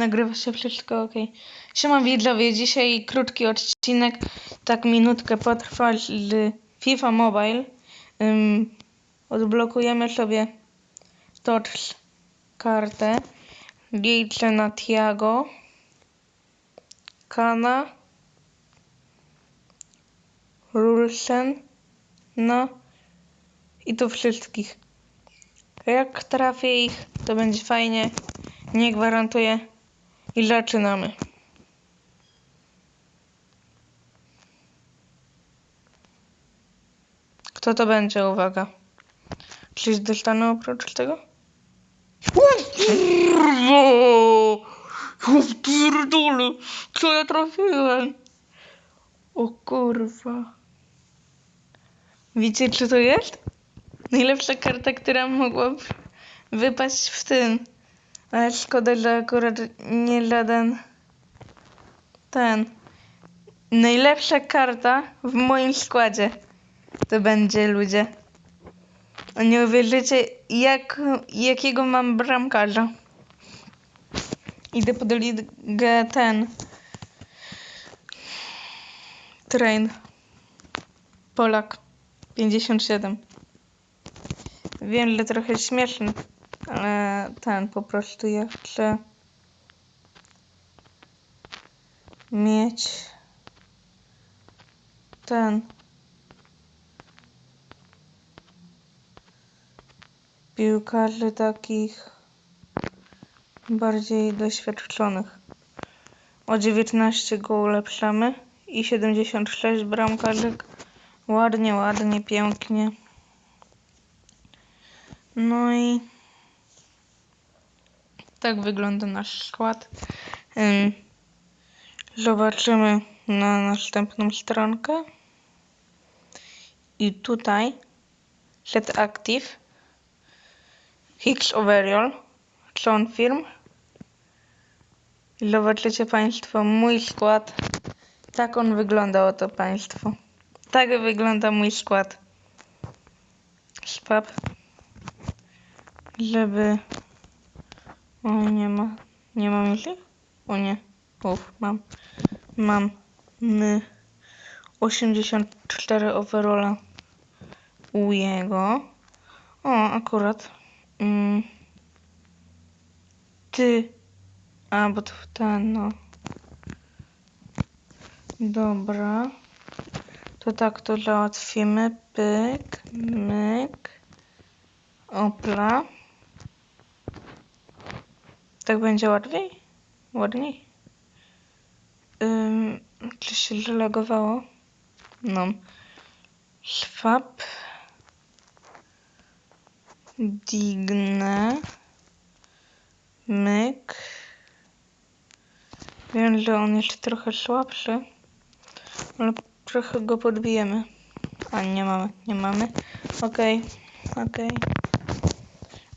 Nagrywa się wszystko ok. Siema widzowie, dzisiaj krótki odcinek, tak minutkę potrwa z FIFA Mobile. Ym, odblokujemy sobie Tots kartę. Liczę na Tiago. Kana. Rulsen. No. I to wszystkich. Jak trafię ich, to będzie fajnie. Nie gwarantuję. I zaczynamy. Kto to będzie? Uwaga. Coś dostanę oprócz tego? O kurwa! Ja pierdolę! Co ja trafiłem? O kurwa. Wiecie co to jest? Najlepsza karta, która mogła wypaść w tym. Ale szkoda, że akurat nie żaden ten. Najlepsza karta w moim składzie to będzie ludzie. Nie uwierzycie, jak, jakiego mam bramkarza. Idę pod ligę ten. Train. Polak. 57. Wiem, że trochę śmieszny, ale ten po prostu ja chcę mieć ten piłkarzy takich bardziej doświadczonych. O 19 go ulepszamy i 76 bramkarzek. Ładnie, ładnie, pięknie. No i tak wygląda nasz skład. Ym, Zobaczymy na następną stronkę. I tutaj set active Hicks Overall Film. I zobaczycie Państwo mój skład. Tak on wygląda, oto Państwo. Tak wygląda mój skład. Spap żeby... O, nie ma. Nie mam już ich? O nie. Uf, mam. Mam. My. 84 overalla u jego. O, akurat. Mm. Ty. A, bo to ten, no. Dobra. To tak to załatwimy. Pyk, myk. Opla. Tak będzie łatwiej? Ładniej? Ym, czy się zalogowało? No. Swap. Dignę. Myk. Wiem, że on jest trochę słabszy, ale trochę go podbijemy. A nie mamy, nie mamy. Okej, okay, okej. Okay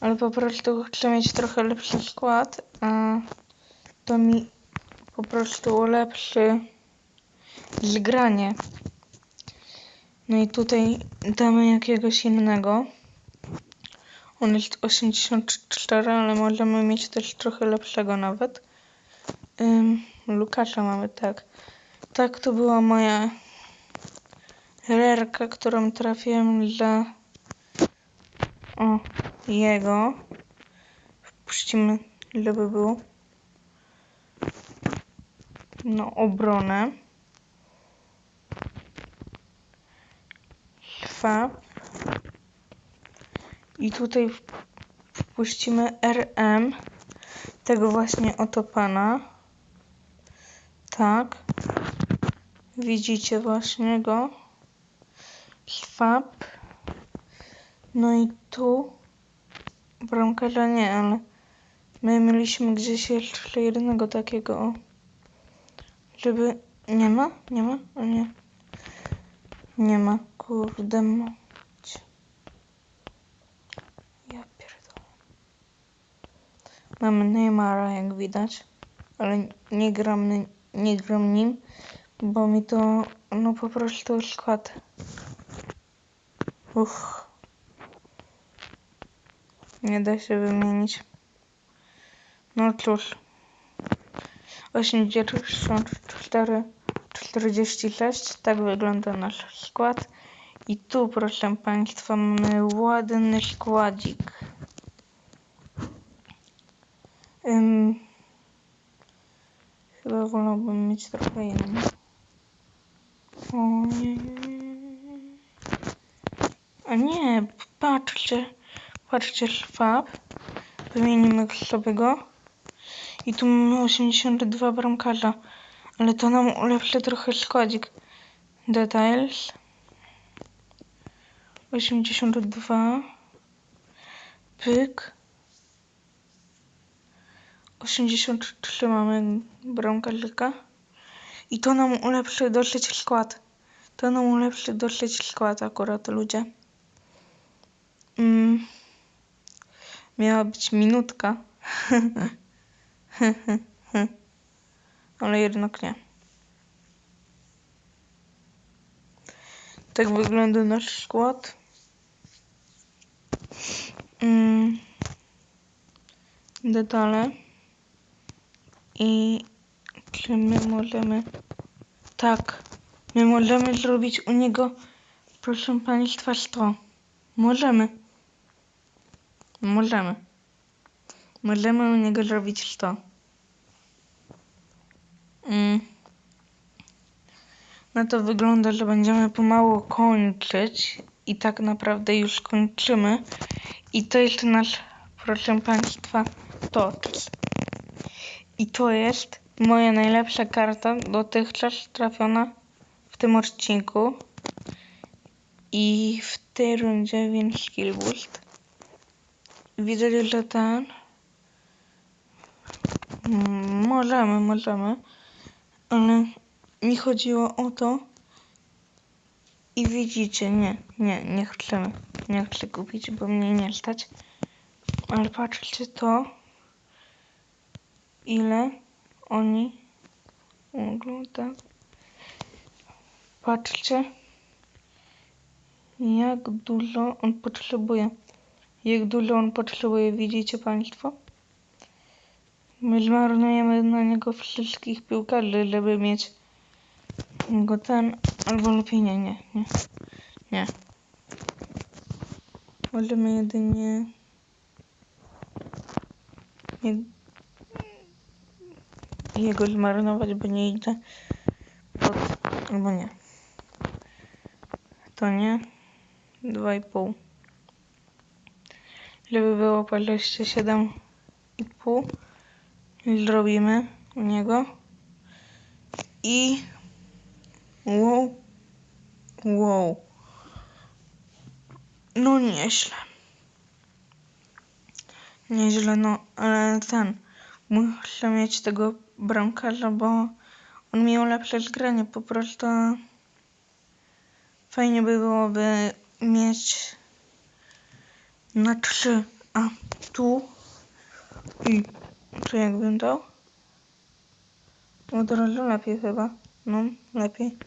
ale po prostu chcę mieć trochę lepszy skład, a to mi po prostu ulepszy zgranie. No i tutaj damy jakiegoś innego. On jest 84, ale możemy mieć też trochę lepszego nawet. Ym, Lukasza mamy, tak. Tak to była moja rerka, którą trafiłem za... O, jego. Wpuścimy, żeby był. No, obronę. Dwa. I tutaj wpuścimy RM. Tego właśnie oto pana. Tak. Widzicie właśnie go. Swap. No i tu bramkarza nie, ale my mieliśmy gdzieś jeszcze jednego takiego, o. Żeby... Nie ma? Nie ma? O nie. Nie ma. Kurde mać. Ja pierdolę. Mamy Neymara, jak widać. Ale nie gram, nie gram nim, bo mi to, no po prostu skład. Uff. Nie da się wymienić. No cóż. 84, 46. Tak wygląda nasz skład. I tu, proszę Państwa, mamy ładny składzik. Ym, chyba wolałbym mieć trochę inny. O nie. A nie, patrzcie, patrzcie, szwab. Wymienimy sobie go. I tu mamy 82 bramkarza, ale to nam ulepszy trochę składzik. Details. 82. Pyk. 83 mamy bramkarzyka. I to nam ulepszy dosyć skład. To nam ulepszy dosyć skład akurat ludzie. Mm. Miała być minutka. Ale jednak nie. Tak wygląda nasz skład. Mm. Detale. I czy my możemy... Tak. My możemy zrobić u niego, proszę Państwa, 100. Możemy. Możemy. Możemy u niego zrobić 100. Mm. No to wygląda, że będziemy pomału kończyć i tak naprawdę już kończymy. I to jest nasz, proszę Państwa, TOTS. I to jest moja najlepsza karta dotychczas trafiona w tym odcinku. I w tej rundzie więc skill boost. Widzę, że ten... Mm, Możemy, możemy. Ale mi chodziło o to. I widzicie, nie, nie, nie chcemy. Nie chcę kupić, bo mnie nie stać. Ale patrzcie to. Ile oni tak. Patrzcie. Jak dużo on potrzebuje. Jak dużo on potrzebuje, widzicie Państwo? My zmarnujemy na niego wszystkich piłkarzy, żeby mieć go ten, albo lepiej nie, nie, nie, nie. Możemy jedynie je, jego zmarnować, bo nie idę pod, albo nie. To nie. Dwa i pół. Żeby było po 27 i pół. Zrobimy u niego. I wow wow. No nieźle. Nieźle no ale ten muszę mieć tego bramkarza bo on mi ulepsza zgranie po prostu fajnie by byłoby mieć na trzy a tu i co jakbym dał? Od razu lepiej chyba. No, lepiej.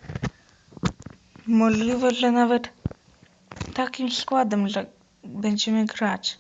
Możliwe, że nawet takim składem, że będziemy grać.